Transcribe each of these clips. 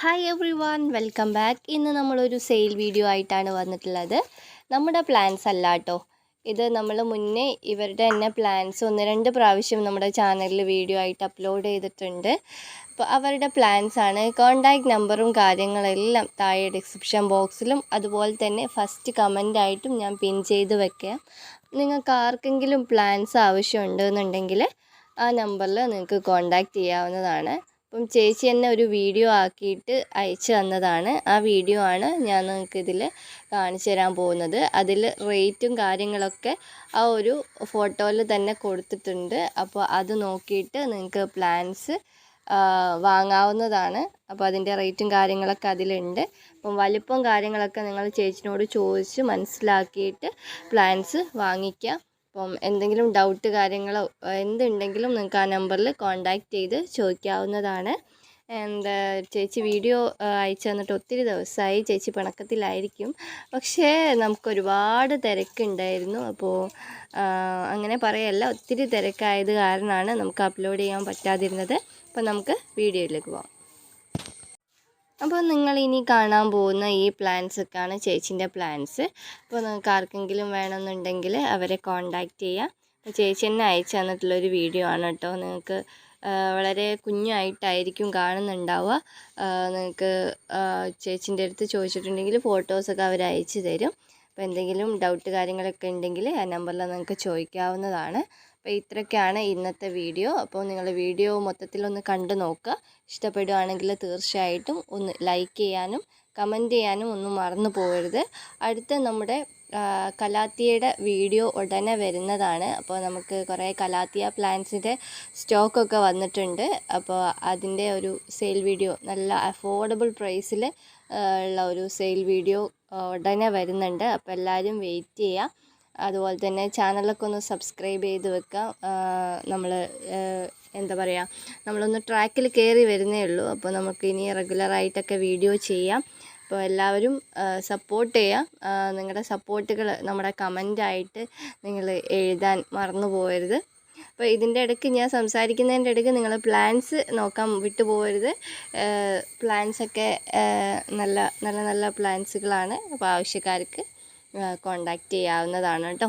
Hi everyone welcome back ഇന്ന് നമ്മളൊരു sale video ആയിട്ടാണ് വന്നിട്ടുള്ളത്. നമ്മുടെ പ്ലാൻസ് അല്ല കേട്ടോ ഇത് നമ്മൾ മുന്നേ ഇവരുടെ തന്നെ പ്ലാൻസ് ഒന്ന് രണ്ട് പ്രാവശ്യം നമ്മുടെ ചാനലിൽ വീഡിയോ ആയിട്ട് അപ്ലോഡ് ചെയ്തിട്ടുണ്ട്. അപ്പോൾ അവരുടെ പ്ലാൻസ് ആണ്. കോണ്ടാക്ട് നമ്പറും കാര്യങ്ങളെല്ലാം താഴെ ഡിസ്ക്രിപ്ഷൻ ബോക്സിലും അതുപോലെ തന്നെ ഫസ്റ്റ് കമന്റ് ആയിട്ടും ഞാൻ പിൻ ചെയ്ത് വെക്കാം. നിങ്ങൾക്ക് ആർക്കെങ്കിലും പ്ലാൻസ് ആവശ്യമുണ്ടെന്നുണ്ടെങ്കിൽ ആ നമ്പറിൽ നിങ്ങൾക്ക് കോണ്ടാക്ട് ചെയ്യാവുന്നതാണ്. അപ്പം ചേച്ചി തന്നെ ഒരു വീഡിയോ ആക്കിയിട്ട് അയച്ചു തന്നതാണ്. ആ വീഡിയോ ആണ് ഞാൻ നിങ്ങൾക്ക് ഇതിൽ കാണിച്ചു തരാൻ പോകുന്നത്. അതിൽ റേറ്റും കാര്യങ്ങളൊക്കെ ആ ഒരു ഫോട്ടോയിൽ തന്നെ കൊടുത്തിട്ടുണ്ട്. അപ്പോൾ അത് നോക്കിയിട്ട് നിങ്ങൾക്ക് പ്ലാൻസ് വാങ്ങാവുന്നതാണ്. അപ്പോൾ അതിന്റെ റേറ്റും കാര്യങ്ങളൊക്കെ അതിലുണ്ട്. അപ്പം വലിപ്പം കാര്യങ്ങളൊക്കെ നിങ്ങൾ ചേച്ചിനോട് ചോദിച്ച് മനസ്സിലാക്കിയിട്ട് പ്ലാൻസ് വാങ്ങിക്കാം. അപ്പം എന്തെങ്കിലും ഡൗട്ട് കാര്യങ്ങളോ എന്തുണ്ടെങ്കിലും നിങ്ങൾക്ക് ആ നമ്പറിൽ കോൺടാക്റ്റ് ചെയ്ത് ചോദിക്കാവുന്നതാണ്. എന്താ ചേച്ചി വീഡിയോ അയച്ചു തന്നിട്ട് ഒത്തിരി ദിവസമായി ചേച്ചി പിണക്കത്തിലായിരിക്കും. പക്ഷേ നമുക്കൊരുപാട് തിരക്കുണ്ടായിരുന്നു. അപ്പോൾ അങ്ങനെ പറയല്ല. ഒത്തിരി തിരക്കായത് കാരണമാണ് നമുക്ക് അപ്ലോഡ് ചെയ്യാൻ പറ്റാതിരുന്നത്. അപ്പോൾ നമുക്ക് വീഡിയോയിലേക്ക് പോകാം അപ്പോൾ നിങ്ങൾ ഇനി കാണാൻ പോകുന്ന ഈ പ്ലാൻസ് ഒക്കെയാണ് ചേച്ചീന്റെ പ്ലാൻസ് അപ്പോൾ നിങ്ങൾക്ക് ആർക്കെങ്കിലും വേണമെന്നുണ്ടെങ്കിൽ അവരെ കോണ്ടാക്റ്റ് ചെയ്യാം. ചേച്ചി തന്നെ അയച്ചു തന്നിട്ടുള്ളൊരു വീഡിയോ ആണ് കേട്ടോ. നിങ്ങൾക്ക് വളരെ കുഞ്ഞായിട്ടായിരിക്കും കാണുന്നുണ്ടാവുക. നിങ്ങൾക്ക് ചേച്ചിന്റെ അടുത്ത് ചോദിച്ചിട്ടുണ്ടെങ്കിൽ ഫോട്ടോസൊക്കെ അവർ അയച്ചു തരും. അപ്പോൾ എന്തെങ്കിലും ഡൗട്ട് കാര്യങ്ങളൊക്കെ ഉണ്ടെങ്കിൽ ആ നമ്പറിൽ നിങ്ങൾക്ക് ചോദിക്കാവുന്നതാണ്. അപ്പോൾ ഇത്രയൊക്കെയാണ് ഇന്നത്തെ വീഡിയോ അപ്പോൾ നിങ്ങൾ വീഡിയോ മൊത്തത്തിലൊന്ന് കണ്ടു നോക്കുക. ഇഷ്ടപ്പെടുകയാണെങ്കിൽ തീർച്ചയായിട്ടും ഒന്ന് ലൈക്ക് ചെയ്യാനും കമന്റ് ചെയ്യാനും ഒന്നും മറന്നു പോകരുത്. അടുത്ത നമ്മുടെ കലാത്തിയയുടെ വീഡിയോ ഉടനെ വരുന്നതാണ്. അപ്പോൾ നമുക്ക് കുറേ കലാത്തിയ പ്ലാന്റ്സിന്റെ സ്റ്റോക്കൊക്കെ വന്നിട്ടുണ്ട്. അപ്പോൾ അതിന്റെ ഒരു സെയിൽ വീഡിയോ നല്ല അഫോർഡബിൾ പ്രൈസിൽ ഉള്ള ഒരു സെയിൽ വീഡിയോ ഉടനെ വരുന്നുണ്ട്. അപ്പോൾ എല്ലാവരും വെയിറ്റ് ചെയ്യുക അതുപോലെ തന്നെ ചാനലൊക്കെ ഒന്ന് സബ്സ്ക്രൈബ് ചെയ്ത് വെക്കുക നമ്മൾ എന്താ പറയുക നമ്മളൊന്ന് ട്രാക്കിൽ കയറി വരുന്നേ ഉള്ളൂ. അപ്പോൾ നമുക്ക് ഇനി റെഗുലറായിട്ടൊക്കെ വീഡിയോ ചെയ്യാം. അപ്പോൾ എല്ലാവരും സപ്പോർട്ട് ചെയ്യാം. നിങ്ങളുടെ സപ്പോർട്ടുകൾ നമ്മുടെ കമന്റായിട്ട് നിങ്ങൾ എഴുതാൻ മറന്നു പോകരുത് അപ്പോൾ ഇതിന്റെ ഇടയ്ക്ക് ഞാൻ സംസാരിക്കുന്നതിന്റെ ഇടയ്ക്ക് നിങ്ങൾ പ്ലാൻസ് നോക്കാൻ വിട്ടുപോകരുത് പ്ലാൻസ് പ്ലാൻസൊക്കെ നല്ല നല്ല നല്ല പ്ലാൻസുകളാണ് അപ്പോൾ ആവശ്യക്കാർക്ക് കോണ്ടാക്റ്റ് ചെയ്യാവുന്നതാണ് കേട്ടോ.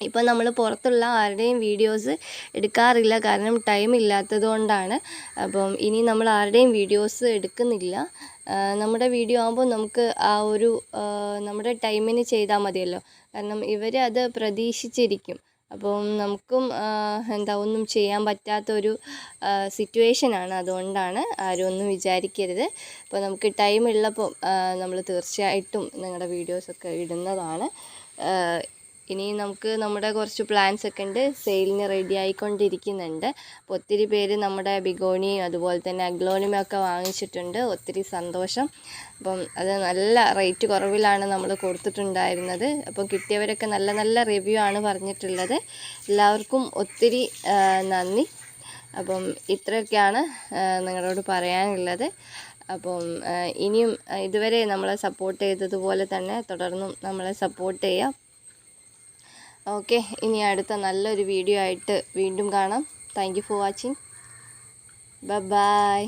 ഇപ്പം നമ്മൾ പുറത്തുള്ള ആരുടെയും വീഡിയോസ് എടുക്കാറില്ല. കാരണം ടൈം ഇല്ലാത്തത് കൊണ്ടാണ്. അപ്പം ഇനി നമ്മൾ ആരുടെയും വീഡിയോസ് എടുക്കുന്നില്ല. നമ്മുടെ വീഡിയോ ആകുമ്പോൾ നമുക്ക് ആ ഒരു നമ്മുടെ ടൈമിന് ചെയ്താൽ മതിയല്ലോ. കാരണം ഇവർ അത് പ്രതീക്ഷിച്ചിരിക്കും. അപ്പം നമുക്കും എന്താ ഒന്നും ചെയ്യാൻ പറ്റാത്തൊരു സിറ്റുവേഷനാണ് അതുകൊണ്ടാണ് ആരും ഒന്നും വിചാരിക്കരുത്. അപ്പോൾ നമുക്ക് ടൈം ഉള്ളപ്പോൾ നമ്മൾ തീർച്ചയായിട്ടും നിങ്ങളുടെ വീഡിയോസൊക്കെ ഇടുന്നതാണ്. ഇനി നമുക്ക് നമ്മുടെ കുറച്ച് പ്ലാൻസ് ഒക്കെ ഉണ്ട്. സെയിലിന് റെഡി ആയിക്കൊണ്ടിരിക്കുന്നുണ്ട്. അപ്പോൾ ഒത്തിരി പേര് നമ്മുടെ ബിഗോണിയും അതുപോലെ തന്നെ അഗ്ലോണിയും ഒക്കെ വാങ്ങിച്ചിട്ടുണ്ട്. ഒത്തിരി സന്തോഷം. അപ്പം അത് നല്ല റേറ്റ് കുറവിലാണ് നമ്മൾ കൊടുത്തിട്ടുണ്ടായിരുന്നത്. അപ്പം കിട്ടിയവരൊക്കെ നല്ല നല്ല റിവ്യൂ ആണ് പറഞ്ഞിട്ടുള്ളത്. എല്ലാവർക്കും ഒത്തിരി നന്ദി. അപ്പം ഇത്രയൊക്കെയാണ് നിങ്ങളോട് പറയാനുള്ളത്. അപ്പം ഇനിയും ഇതുവരെ നമ്മളെ സപ്പോർട്ട് ചെയ്തതുപോലെ തന്നെ തുടർന്നും നമ്മളെ സപ്പോർട്ട് ചെയ്യാം. ഓക്കെ ഇനി അടുത്ത നല്ലൊരു വീഡിയോ ആയിട്ട് വീണ്ടും കാണാം. Thank for watching bye